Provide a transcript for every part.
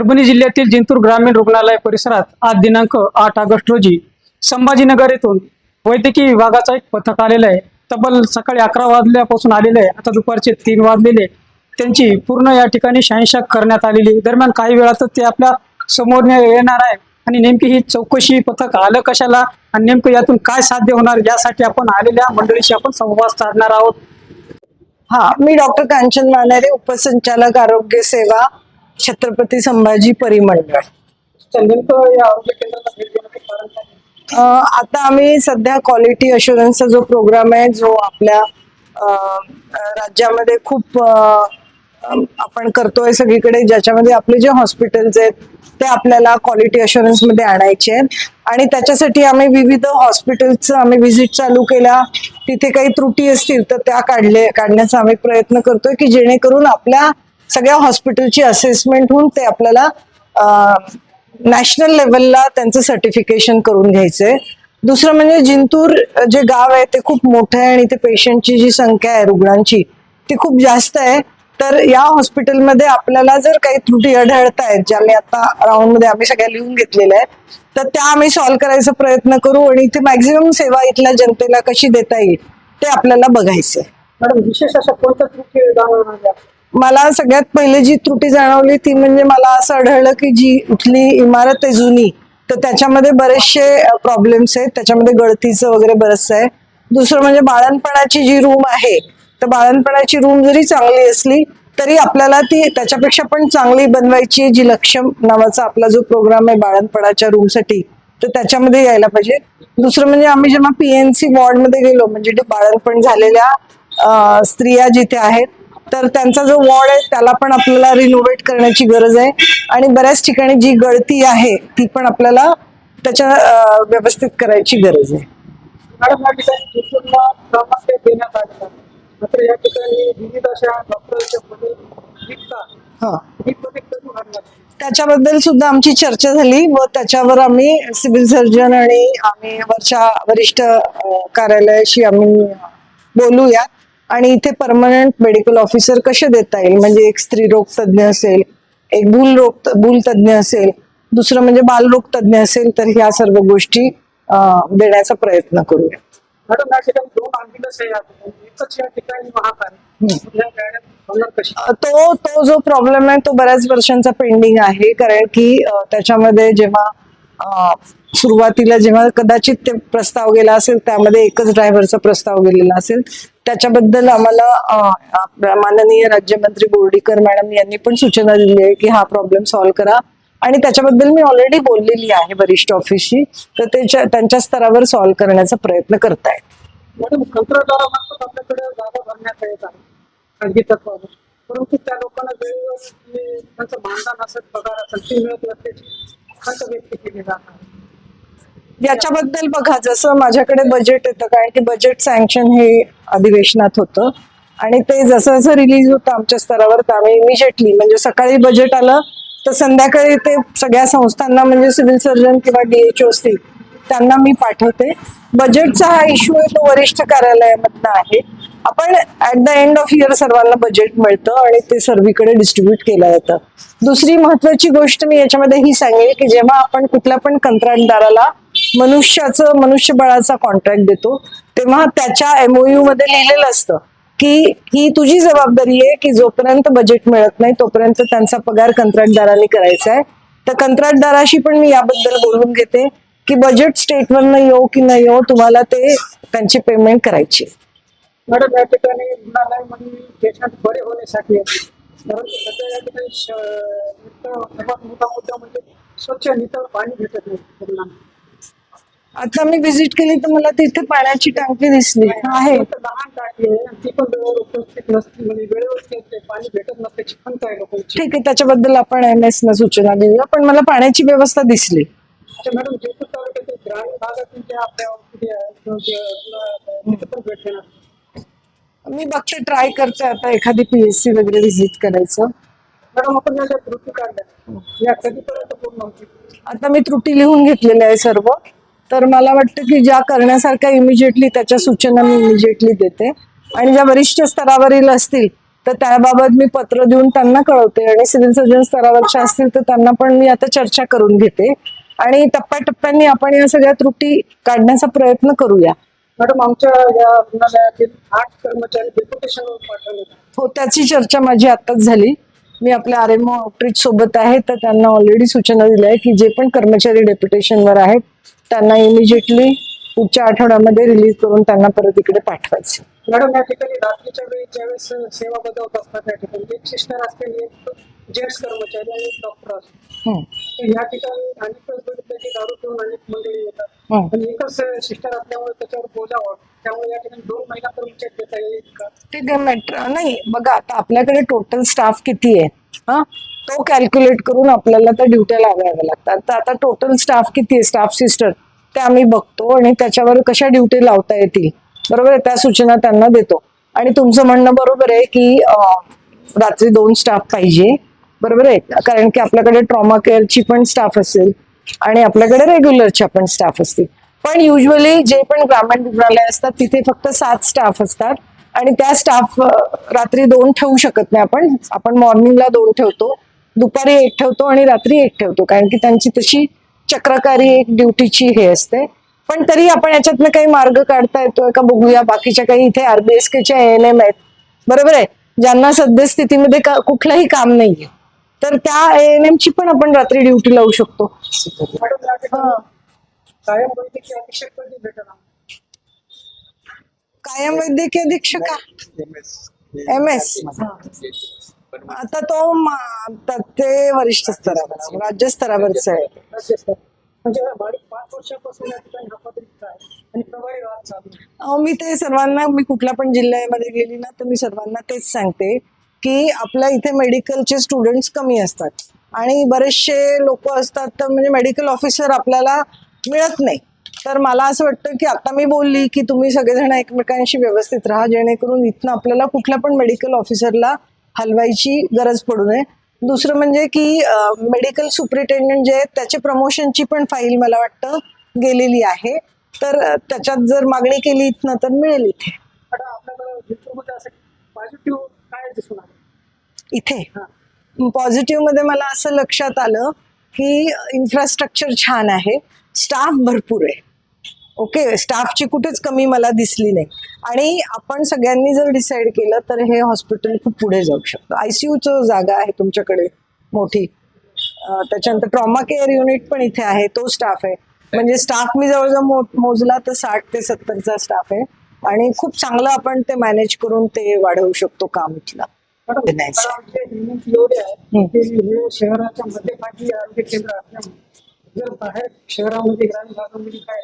परभणी जिल्ह्यातील जिंतूर ग्रामीण रुग्णालय परिसरात आज दिनांक आठ ऑगस्ट रोजी संभाजीनगर येथून वैद्यकीय विभागाचा एक पथक आलेलं आहे. तब्बल सकाळी अकरा वाजल्यापासून आलेलं आहे. आता दुपारचे तीन वाजलेले त्यांची पूर्ण या ठिकाणी शहानिशा करण्यात आलेली दरम्यान काही वेळातच ते आपल्यासमोर येणार आहे. आणि नेमकी ही चौकशी पथक आलं कशाला आणि नेमकं यातून काय साध्य होणार यासाठी आपण आलेल्या मंडळीशी आपण संवाद साधणार आहोत. हा मी डॉक्टर कांचन मानारे उपसंचालक आरोग्य सेवा छत्रपती संभाजी परिमंडळ. आता आम्ही सध्या क्वालिटी अशुरन्सचा जो प्रोग्राम आहे जो आपल्या राज्यामध्ये खूप आपण करतोय सगळीकडे ज्याच्यामध्ये आपले जे हॉस्पिटल्स आहेत ते आपल्याला क्वालिटी अशुरन्समध्ये आणायचे आहेत. आणि त्याच्यासाठी आम्ही विविध हॉस्पिटल्सचं आम्ही व्हिजिट चालू केल्या तिथे काही त्रुटी असतील तर त्या काढले काढण्याचा आम्ही प्रयत्न करतोय की जेणेकरून आपल्या सगळ्या हॉस्पिटलची असेसमेंट होऊन ते आपल्याला नॅशनल लेवलला त्यांचं सर्टिफिकेशन करून घ्यायचंय. दुसरं म्हणजे जिंतूर जे गाव आहे ते खूप मोठं आहे आणि ते पेशंटची जी संख्या आहे रुग्णांची ती खूप जास्त आहे. तर या हॉस्पिटलमध्ये आपल्याला जर काही त्रुटी आढळत आहेत ज्या मी आता राऊंडमध्ये आम्ही सगळ्या लिहून घेतलेल्या आहेत तर त्या आम्ही सॉल्व्ह करायचा प्रयत्न करू आणि इथे मॅक्झिमम सेवा इथल्या जनतेला कशी देता येईल ते आपल्याला बघायचंय. मॅडम विशेष अशा कोणत्या त्रुटी मला सगळ्यात पहिले जी त्रुटी जाणवली ती म्हणजे मला असं आढळलं की जी कुठली इमारत आहे जुनी तर त्याच्यामध्ये बरेचसे प्रॉब्लेम्स आहेत. त्याच्यामध्ये गळतीचं वगैरे बरंचसं आहे. दुसरं म्हणजे बाळणपणाची जी रूम आहे तर बाळणपणाची रूम जरी चांगली असली तरी आपल्याला ती त्याच्यापेक्षा पण चांगली बनवायची आहे, जी लक्ष्यम नावाचा आपला जो प्रोग्राम आहे बाळणपणाच्या रूमसाठी तर त्याच्यामध्ये यायला पाहिजे. दुसरं म्हणजे आम्ही जेव्हा पीएनसी वॉर्डमध्ये गेलो म्हणजे बाळणपण झालेल्या स्त्रिया जिथे आहेत तर त्यांचा जो वॉर्ड आहे त्याला पण आपल्याला रिनोव्हेट करण्याची गरज आहे. आणि बऱ्याच ठिकाणी जी गळती आहे ती पण आपल्याला त्याच्या व्यवस्थित करायची गरज आहे. मात्र या ठिकाणी विविध अशा त्याच्याबद्दल सुद्धा आमची चर्चा झाली व त्याच्यावर आम्ही सिव्हिल सर्जन आणि आम्ही वरच्या वरिष्ठ कार्यालयाशी आम्ही बोलूया आणि इथे परमनंट मेडिकल ऑफिसर कसे देता येईल? म्हणजे एक स्त्रीरोग तज्ज्ञ असेल एक भूल रोग भूल तज्ज्ञ असेल दुसरं म्हणजे बालरोग तज्ज्ञ असेल तर ह्या सर्व गोष्टी देण्याचा प्रयत्न करूया. तो तो जो प्रॉब्लेम आहे तो बऱ्याच वर्षांचा पेंडिंग आहे. कारण की त्याच्यामध्ये जेव्हा सुरुवातीला जेव्हा कदाचित ते प्रस्ताव गेला असेल त्यामध्ये एकच ड्रायव्हरचा प्रस्ताव गेलेला असेल त्याच्याबद्दल आम्हाला माननीय राज्यमंत्री बोर्डीकर मॅडम यांनी पण सूचना दिली आहे की हा प्रॉब्लेम सॉल्व्ह करा. आणि त्याच्याबद्दल मी ऑलरेडी बोललेली आहे वरिष्ठ ऑफिसशी तर त्याच्या त्यांच्या स्तरावर सॉल्व्ह करण्याचा प्रयत्न करतायत. मॅडम आपल्याकडे परंतु त्या लोकांना वेळेवर म्हणजे त्यांचं मानधन असेल पगार असेल ते मिळत नसल्याची खंत व्यक्त केली जात आहे. याच्याबद्दल बघा जसं माझ्याकडे बजेट येतं कारण की बजेट सँक्शन हे अधिवेशनात होतं. आणि ते जसं जसं रिलीज होतं आमच्या स्तरावर तर आम्ही इमिजिएटली म्हणजे सकाळी बजेट आलं तर संध्याकाळी ते सगळ्या संस्थांना म्हणजे सिव्हिल सर्जन किंवा डीएचओ असतील त्यांना मी पाठवते. बजेटचा हा इश्यू आहे तो वरिष्ठ कार्यालयामधनं आहे. आपण at the end of year सर्वांना बजेट मिळतं आणि ते सर्वीकडे डिस्ट्रीब्यूट केलं जातं. दुसरी महत्वाची गोष्ट मी याच्यामध्ये ही सांगेल की जेव्हा आपण कुठल्या पण कंत्राटदाराला मनुष्याचं मनुष्यबळाचा कॉन्ट्रॅक्ट देतो तेव्हा त्याच्या एमओयू मध्ये लिहिलेलं असतं की ही तुझी जबाबदारी आहे की जोपर्यंत बजेट मिळत नाही तोपर्यंत त्यांचा पगार कंत्राटदाराने करायचा आहे तर कंत्राटदाराशी पण मी याबद्दल बोलून घेते की बजेट स्टेटवरनं येऊ की नाही येऊ तुम्हाला ते त्यांची पेमेंट करायची मॅडम या ठिकाणी पेशंट बरे होण्यासाठी परंतु सध्या या ठिकाणी सर्वात मोठा मुद्दा म्हणजे स्वच्छ नितळ पाणी भेटत नाही रुग्णांना आता मी व्हिजिट केली तर मला तिथे पाण्याची टाकी दिसली. आहे. म्हणजे ठीक आहे त्याच्याबद्दल आपण एम एस न सूचना देऊया पण मला पाण्याची व्यवस्था दिसली. मी बघते ट्राय करते आता एखादी पीएससी वगैरे व्हिजिट करायचं. आता मी त्रुटी लिहून घेतलेल्या आहे सर्व. तर मला वाटतं की ज्या करण्यासारख्या इमिजिएटली त्याच्या सूचना मी इमिजिएटली देते. आणि ज्या वरिष्ठ स्तरावरील असतील तर त्याबाबत मी पत्र देऊन त्यांना कळवते. आणि सिव्हिल सर्जन स्तरावरचे असतील तर त्यांना पण मी आता चर्चा करून घेते. आणि टप्प्याटप्प्याने आपण या सगळ्या त्रुटी काढण्याचा प्रयत्न करूया. मॅडम आमच्या या रुग्णालयातील आठ कर्मचारी डेप्युटेशनवर पाठवले. हो त्याची चर्चा माझी आताच झाली. मी आपल्या आर एम आउटरीच सोबत आहे तर त्यांना ऑलरेडी सूचना दिल्या आहे की जे पण कर्मचारी डेप्युटेशनवर आहेत त्यांना इमिजिएटली पुढच्या आठवड्यामध्ये रिलीज करून त्यांना परत इकडे पाठवायचं. मॅडम या ठिकाणी रात्रीच्या वेळी ज्यावेळेस सेवा बजावत असतात त्या ठिकाणी एक सिस्टर असते एक जेंट्स कर्मचारी आणि एक डॉक्टर असतो या ठिकाणी अनेक की दारू पिऊन अनेक मंडळी येतात. एकच सिस्टर असल्यामुळे त्याच्यावर बोजा वाढ त्यामुळे या ठिकाणी दोन महिला कर्मचारी देता येईल का? मॅटर नाही बघा आता आपल्याकडे टोटल स्टाफ किती आहे हा? तो कॅल्क्युलेट करून आपल्याला त्या ड्युट्या लावाव्या लागतात. तर आता टोटल स्टाफ किती आहे? स्टाफ सिस्टर ते आम्ही बघतो आणि त्याच्यावर कशा ड्युटी लावता येतील. बरोबर आहे? त्या सूचना त्यांना देतो. आणि तुमचं म्हणणं बरोबर आहे की रात्री दोन स्टाफ पाहिजे. बरोबर आहे? कारण की आपल्याकडे ट्रॉमा केअरची पण स्टाफ असेल आणि आपल्याकडे रेग्युलरच्या पण स्टाफ असतील. पण युजली जे पण ग्रामीण रुग्णालय असतात तिथे फक्त सात स्टाफ असतात. आणि त्या स्टाफ रात्री दोन ठेवू शकत नाही आपण. आपण मॉर्निंगला दोन ठेवतो. दुपारी एक ठेवतो आणि रात्री एक ठेवतो. कारण की त्यांची तशी चक्रकारी एक ड्युटीची हे असते. पण तरी आपण याच्यातनं काही मार्ग काढता येतोय का बघूया. बाकीच्या काही इथे आरबीएसकेच्या एन एम आहेत. बरोबर आहे? ज्यांना सद्यस्थितीमध्ये का कुठलंही काम नाहीये. तर त्या एन एम ची पण आपण रात्री ड्युटी लावू शकतो. कायम वैद्यकीय अधीक्षक एम एस. आता तो आता ते वरिष्ठ स्तरावर राज्य स्तरावरच आहे. म्हणजे मी ते सर्वांना मी कुठल्या पण जिल्ह्यामध्ये गेली ना तर मी सर्वांना तेच सांगते की आपल्या इथे मेडिकलचे स्टुडंट्स कमी असतात. आणि बरेचसे लोक असतात तर म्हणजे मेडिकल ऑफिसर आपल्याला मिळत नाही. तर मला असं वाटतं की आता मी बोलली की तुम्ही सगळेजण एकमेकांशी व्यवस्थित राहा जेणेकरून इथनं आपल्याला कुठल्या पण मेडिकल ऑफिसरला हलवायची गरज पडू नये. दुसरं म्हणजे की मेडिकल सुपरिटेंडंट जे आहेत त्याचे प्रमोशनची पण फाईल मला वाटतं गेलेली आहे. तर त्याच्यात जर मागणी केली इथनं तर मिळेल इथे. इथे? पॉझिटिव्हमध्ये मला असं लक्षात आलं की इन्फ्रास्ट्रक्चर छान आहे. स्टाफ भरपूर आहे. ओके स्टाफची कुठेच कमी मला दिसली नाही. आणि आपण सगळ्यांनी जर डिसाईड केलं तर हे हॉस्पिटल खूप पुढे जाऊ शकतं. आयसीयूचं जागा आहे तुमच्याकडे मोठी. त्याच्यानंतर ट्रॉमा केअर युनिट पण इथे आहे तो स्टाफ आहे. म्हणजे स्टाफ मी जवळजवळ मोजला तर साठ ते सत्तरचा स्टाफ आहे. आणि खूप चांगलं आपण ते मॅनेज करून ते वाढवू शकतो काम इथलं. शहराच्या मध्यभागी आरोग्य केंद्र असल्यामुळे जर बाहेर शहरामध्ये ग्रामीण भागामध्ये काय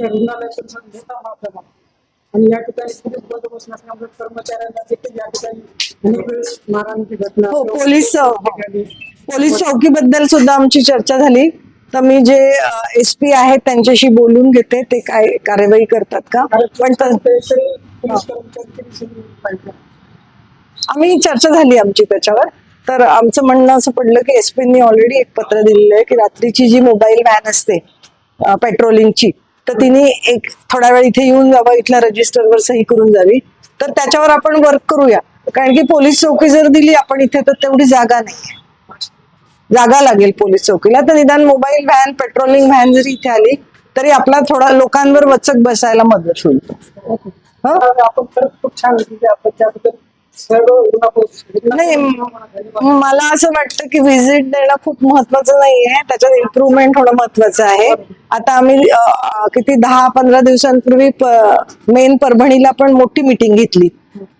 रुग्णालयातून आणि या ठिकाणी पोलीस बंदोबस्त नसल्यामुळे कर्मचाऱ्यांना देखील या ठिकाणी अनेक वेळेस मारहाणीची घटना हो, पोलीस, हो. पोलीस चौकीबद्दल सुद्धा आमची चर्चा झाली. तर मी जे एस पी आहेत त्यांच्याशी बोलून घेते. ते काय कार्यवाही करतात का? पण आम्ही चर्चा झाली आमची त्याच्यावर. तर आमचं म्हणणं असं पडलं की एस पीनी ऑलरेडी एक पत्र दिलेलं आहे की रात्रीची जी मोबाईल व्हॅन असते पेट्रोलिंगची तर तिने एक थोडा वेळ इथे येऊन जावं इथल्या रजिस्टरवर सही करून जावी तर त्याच्यावर आपण वर्क करूया. कारण की पोलीस चौकी जर दिली आपण इथे तर तेवढी जागा नाही जागा लागेल पोलीस चौकीला. तर निदान मोबाईल व्हॅन पेट्रोलिंग व्हॅन जरी इथे आली तरी आपला थोडा लोकांवर वचक बसायला मदत होईल? आपण खूप छान नाही मला असं वाटतं की व्हिजिट देणं खूप महत्वाचं नाहीये. त्याच्यात इम्प्रुव्हमेंट होणं महत्वाचं आहे. आता आम्ही किती दहा पंधरा दिवसांपूर्वी मेन परभणीला पण मोठी मिटिंग घेतली.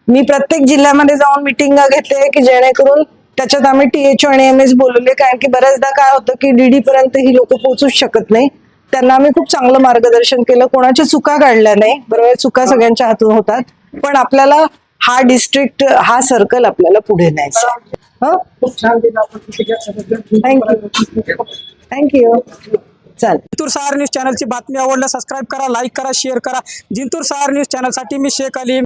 मी प्रत्येक जिल्ह्यामध्ये जाऊन मिटिंग घेतले की जेणेकरून त्याच्यात आम्ही टीएचओ आणि एम एस बोलवले. कारण की बऱ्याचदा काय होतं की डीडी पर्यंत ही लोक पोहोचूच शकत नाही. त्यांना आम्ही खूप चांगलं मार्गदर्शन केलं. कोणाच्या चुका काढल्या नाही. बरोबर चुका सगळ्यांच्या हातून होतात. पण आपल्याला हा डिस्ट्रिक्ट हा सर्कल आपल्याला पुढे न्यायचा. थँक्यू थँक्यू चालेल. जिंतूर सहार न्यूज चॅनलची बातमी आवडल्या सबस्क्राईब करा लाईक करा शेअर करा. जिंतूर सहार न्यूज चॅनलसाठी मी शेख अली.